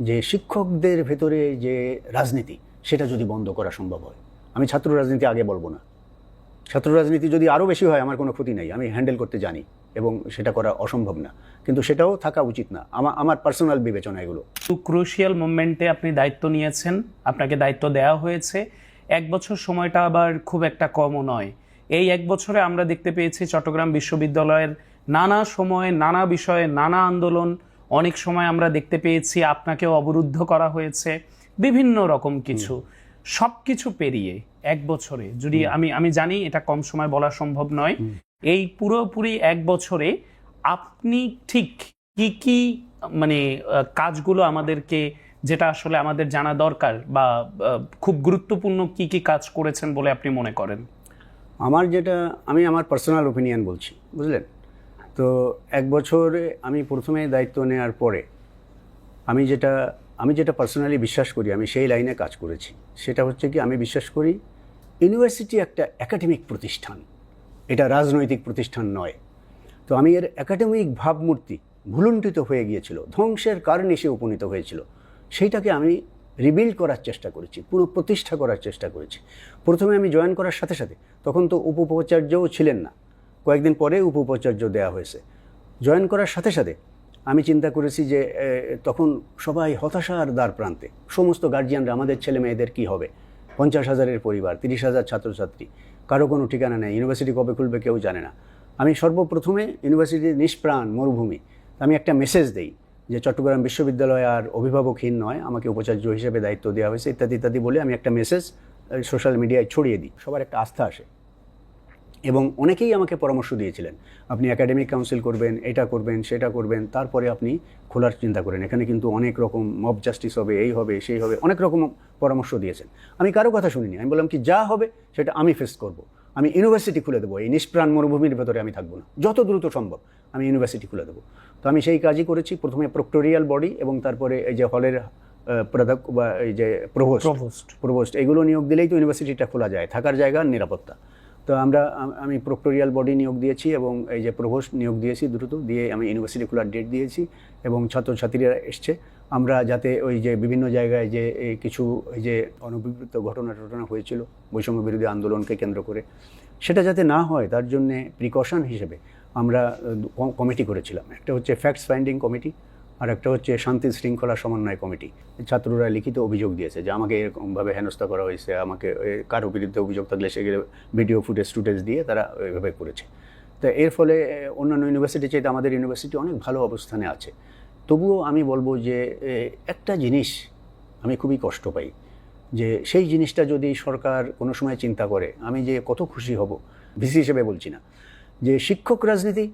যে শিক্ষকদের ভেতরে যে রাজনীতি, সেটা যদি বন্ধ করা সম্ভব হয়। আমি ছাত্র রাজনীতি আগে বলব না। ছাত্র রাজনীতি যদি আরও বেশি হয়, আমার কোনো ক্ষতি নেই। আমি হ্যান্ডেল করতে জানি এবং সেটা করা অসম্ভব না। কিন্তু সেটাও থাকা উচিত না। আমার আমার পার্সোনাল বিবেচনা এগুলো। ক্রুশিয়াল মুভমেন্টে আপনি দায়িত্ব নিয়েছেন। আপনাকে দায়িত্ব দেওয়া হয়েছে। এক বছর সময়টা আবার খুব একটা কমও নয়। এই এক বছরে আমরা দেখতে পেয়েছি চট্টগ্রাম বিশ্ববিদ্যালয়ের নানা সময়ে নানা বিষয়ে নানা আন্দোলন অনেক সময় আমরা দেখতে পেয়েছি আপনাকেও অবরুদ্ধ করা হয়েছে বিভিন্ন রকম কিছু। সব কিছু পেরিয়ে এক বছরে যদি আমি আমি জানি এটা কম সময় বলা সম্ভব নয়। এই পুরোপুরি এক বছরে আপনি ঠিক কি কি মানে কাজগুলো আমাদেরকে যেটা আসলে আমাদের জানা দরকার বা খুব গুরুত্বপূর্ণ কি কি কাজ করেছেন বলে আপনি মনে করেন? আমার যেটা আমি আমার পার্সোনাল ওপিনিয়ন বলছি বুঝলেন? তো এক বছরে আমি প্রথমে দায়িত্ব নেওয়ার পরে আমি যেটা আমি যেটা পার্সোনালি বিশ্বাস করি, আমি সেই লাইনে কাজ করেছি। সেটা হচ্ছে কি, আমি বিশ্বাস করি ইউনিভার্সিটি একটা একাডেমিক প্রতিষ্ঠান। এটা রাজনৈতিক প্রতিষ্ঠান নয়। তো আমি এর একাডেমিক ভাবমূর্তি ভুলুণ্ঠিত হয়ে গিয়েছিল, ধ্বংসের কারণে সে উপনীত হয়েছিল। সেইটাকে আমি রিবিল্ড করার চেষ্টা করেছি পুনঃ প্রতিষ্ঠা করার চেষ্টা করেছি। প্রথমে আমি জয়েন করার সাথে সাথে, তখন তো উপ ছিলেন না। কয়েকদিন পরে উপ উপাচার্য দেওয়া হয়েছে। জয়েন করার সাথে সাথে আমি চিন্তা করেছি যে তখন সবাই হতাশার দ্বার প্রান্তে। সমস্ত গার্জিয়ানরা আমাদের ছেলে মেয়েদের কী হবে? পঞ্চাশ হাজারের পরিবার, তিরিশ হাজার ছাত্রছাত্রী, কারও কোনো ঠিকানা নেই ইউনিভার্সিটি কবে খুলবে কেউ জানে না। আমি সর্বপ্রথমে ইউনিভার্সিটির নিষ্প্রাণ মরুভূমি, আমি একটা মেসেজ দেই যে, চট্টগ্রাম বিশ্ববিদ্যালয় আর অভিভাবকহীন নয়, আমাকে উপাচার্য হিসেবে দায়িত্ব দেওয়া হয়েছে, ইত্যাদি ইত্যাদি বলে আমি একটা মেসেজ সোশ্যাল মিডিয়ায় ছড়িয়ে দিই। সবার একটা আস্থা আসে। এবং অনেকেই আমাকে পরামর্শ দিয়েছিলেন আপনি একাডেমিক কাউন্সিল করবেন এটা করবেন সেটা করবেন তারপরে আপনি খোলার চিন্তা করেন। এখানে কিন্তু অনেক রকম মব জাস্টিস হবে এই হবে সেই হবে অনেক রকম পরামর্শ দিয়েছেন। আমি কারও কথা শুনিনি আমি বললাম কি যা হবে সেটা আমি ফেস করব। আমি ইউনিভার্সিটি খুলে দেবো এই নিষ্প্রাণ মরুভূমির ভেতরে আমি থাকব না। যত দ্রুত সম্ভব আমি ইউনিভার্সিটি খুলে দেবো। তো আমি সেই কাজই করেছি প্রথমে প্রক্টোরিয়াল বডি এবং তারপরে এই যে হলের প্রধাক বা এই যে প্রভোস্ট প্রভোস্ট প্রভোস্ট এগুলো নিয়োগ দিলেই তো ইউনিভার্সিটিটা খোলা যায় থাকার জায়গা নিরাপত্তা। তো আমরা, আমি প্রক্টোরিয়াল বডি নিয়োগ দিয়েছি এবং এই যে প্রভোস্ট নিয়োগ দিয়েছি দ্রুত দিয়ে আমি ইউনিভার্সিটি খোলার ডেট দিয়েছি এবং ছাত্রছাত্রীরা এসছে। আমরা যাতে ওই যে বিভিন্ন জায়গায় যে কিছু এই যে অনভিপ্রেত ঘটনা টটনা হয়েছিল, বৈষম্য বিরোধী আন্দোলনকে কেন্দ্র করে, সেটা যাতে না হয় তার জন্যে প্রিকশন হিসেবে আমরা কমিটি করেছিলাম। একটা হচ্ছে ফ্যাক্টস ফাইন্ডিং কমিটি আর একটা হচ্ছে শান্তি শৃঙ্খলা সমন্বয় কমিটি। ছাত্ররা লিখিত অভিযোগ দিয়েছে যে আমাকে এরকমভাবে হেনস্থা করা হয়েছে, আমাকে কারও বিরুদ্ধে অভিযোগ থাকলে সেগুলো ভিডিও ফুটেজ, টুটেজ দিয়ে তারা ওইভাবে করেছে। তো এর ফলে অন্যান্য ইউনিভার্সিটি চাইতে আমাদের ইউনিভার্সিটি অনেক ভালো অবস্থানে আছে। তবুও আমি বলব যে একটা জিনিস আমি খুবই কষ্ট পাই যে, সেই জিনিসটা যদি সরকার কোনো সময় চিন্তা করে, আমি যে কত খুশি হব, ভিসি হিসেবে বলছি না, যে শিক্ষক রাজনীতি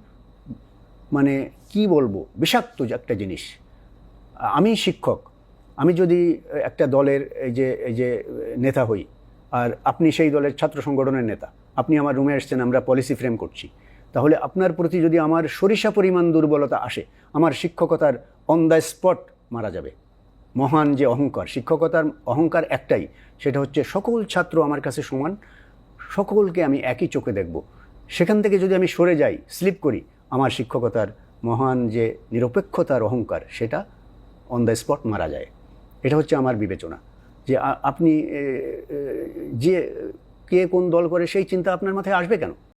মানে কি বলব? বিষাক্ত একটা জিনিস। আমি শিক্ষক। আমি যদি একটা দলের এই যে এই যে নেতা হই, আর আপনি সেই দলের ছাত্র সংগঠনের নেতা, আপনি আমার রুমে এসছেন আমরা পলিসি ফ্রেম করছি, তাহলে আপনার প্রতি যদি আমার সরিষা পরিমাণ দুর্বলতা আসে, আমার শিক্ষকতার অন দ্য স্পট মারা যাবে। মহান যে অহংকার, শিক্ষকতার অহংকার একটাই, সেটা হচ্ছে সকল ছাত্র আমার কাছে সমান, সকলকে আমি একই চোখে দেখব। সেখান থেকে যদি আমি সরে যাই স্লিপ করি আমার শিক্ষকতার মহান যে নিরপেক্ষতার অহংকার, সেটা অন দ্য স্পট মারা যায়। এটা হচ্ছে আমার বিবেচনা। যে আপনি যে কে কোন দল করে সেই চিন্তা আপনার মাথায় আসবে কেন?